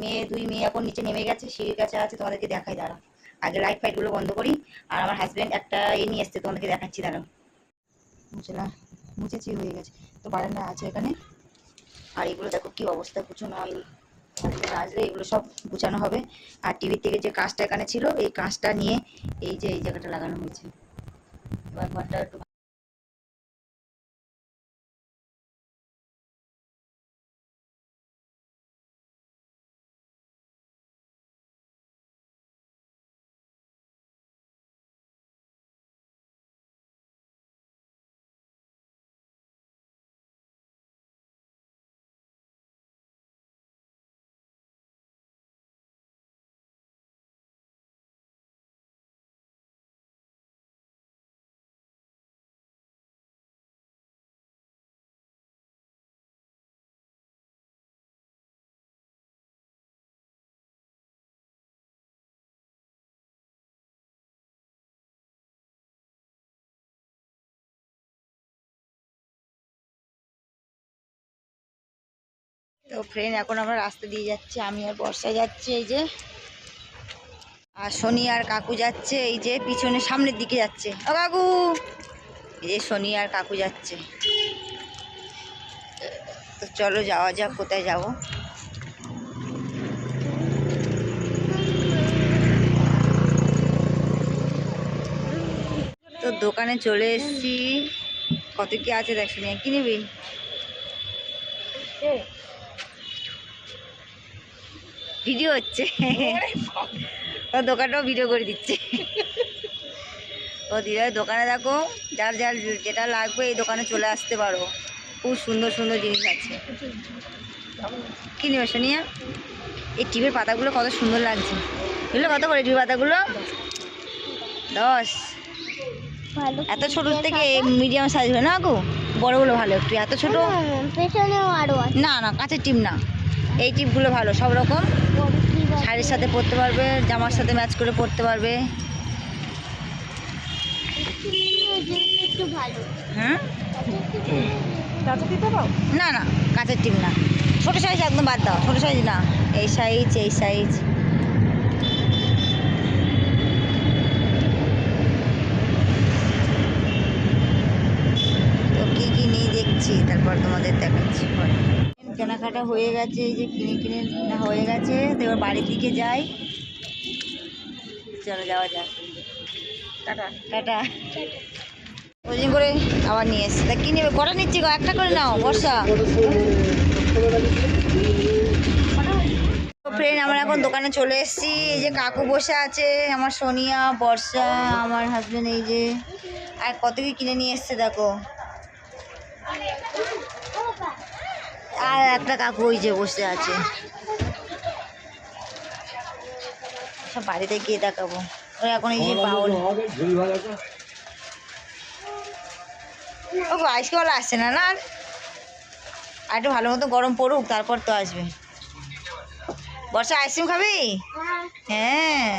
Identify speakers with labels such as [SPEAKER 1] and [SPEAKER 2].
[SPEAKER 1] মেয়ে, দুই মেয়ে এখন নিচে নেমে গেছে, সিঁড়ির কাছে আছে, তোমাদেরকে দেখাই দাঁড়া আগে লাইট ফাইটগুলো বন্ধ করি, আর আমার হাজবেন্ড একটা এ নিয়ে এসছে, তোমাদেরকে দেখাচ্ছি, দাঁড়াও। মুছলা, মুছেছি, হয়ে গেছে। তো বারান্দা আছে এখানে। আর এগুলো দেখো কি অবস্থা গুছানো হয়নি আসলে এগুলো সব গুছানো হবে। আর টিভির থেকে যে কাঁচটা এখানে ছিল, এই কাঁচটা নিয়ে এই যে, এই জায়গাটা লাগানো হয়েছে। এবার ঘরটা একটু তো ফ্রেন্ড এখন আমরা রাস্তা দিয়ে যাচ্ছি, আমি আর বর্ষায় যাচ্ছি, এই যে। আর শনি আর কাকু যাচ্ছে, এই যে পিছনে সামনের দিকে যাচ্ছে। ও কাকু! এই যে শনি আর কাকু যাচ্ছে। তো চলো যাওয়া যাক, কোথায় যাব। তো দোকানে চলে এসছি। কত কি আছে দেখ শুনি কি নিবি? ভিডিও হচ্ছে। ও দোকানটাও ভিডিও করে দিচ্ছে। ও দিদার দোকানে দেখো যার যার যেটা লাগবে এই দোকানে চলে আসতে পারো। খুব সুন্দর সুন্দর জিনিস আছে। কি নেবে সোনিয়া এই টিভির পাতাগুলো কত সুন্দর লাগছে। এগুলো কত করে টিভির পাতাগুলো? দশ। এত ছোট থেকে মিডিয়াম সাইজ হয় না গো? বড়গুলো ভালো একটু এত ছোট? না না কাঁচের টিপ না। এই টিপগুলো ভালো, সব রকম। শাড়ির সাথে পরতে পারবে, জামার সাথে ম্যাচ করে পরতে পারবে। হ্যাঁ? না না, কাঁচের টিপ না। ছোটো সাইজ একদম বাদ দাও, ছোটো সাইজ না। এই সাইজ এই সাইজ তো কী কী নিয়ে দেখছি তারপর তোমাদের দেখাচ্ছি পরে কেনাকাটা হয়ে গেছে এই যে কিনে কিনে হয়ে গেছে। তো এবার বাড়ির দিকে যাই। চলো যাওয়া যাক। টাটা। টাটা। ওজন করে আবার নিয়ে এসছি। তা কি নেবে? কটা নিচ্ছি গো? একটা করে নাও বর্ষা। ফ্রেন্ড আমরা এখন দোকানে চলে এসেছি। এই যে কাকু বসে আছে আমার সোনিয়া বর্ষা আমার হাজবেন্ড এই যে। আর কত কি কিনে নিয়ে এসছে দেখো। আর একটা কাকু ওই যে বসে আছে। সব বাড়িতে গিয়ে দেখাবো। ওরা এখন এই যে বাউল। ও আইসক্রিমওয়ালা আসছে না না? আর আর একটু ভালো মতো গরম পড়ুক তারপর তো আসবে। বর্ষা আইসক্রিম খাবি? হ্যাঁ।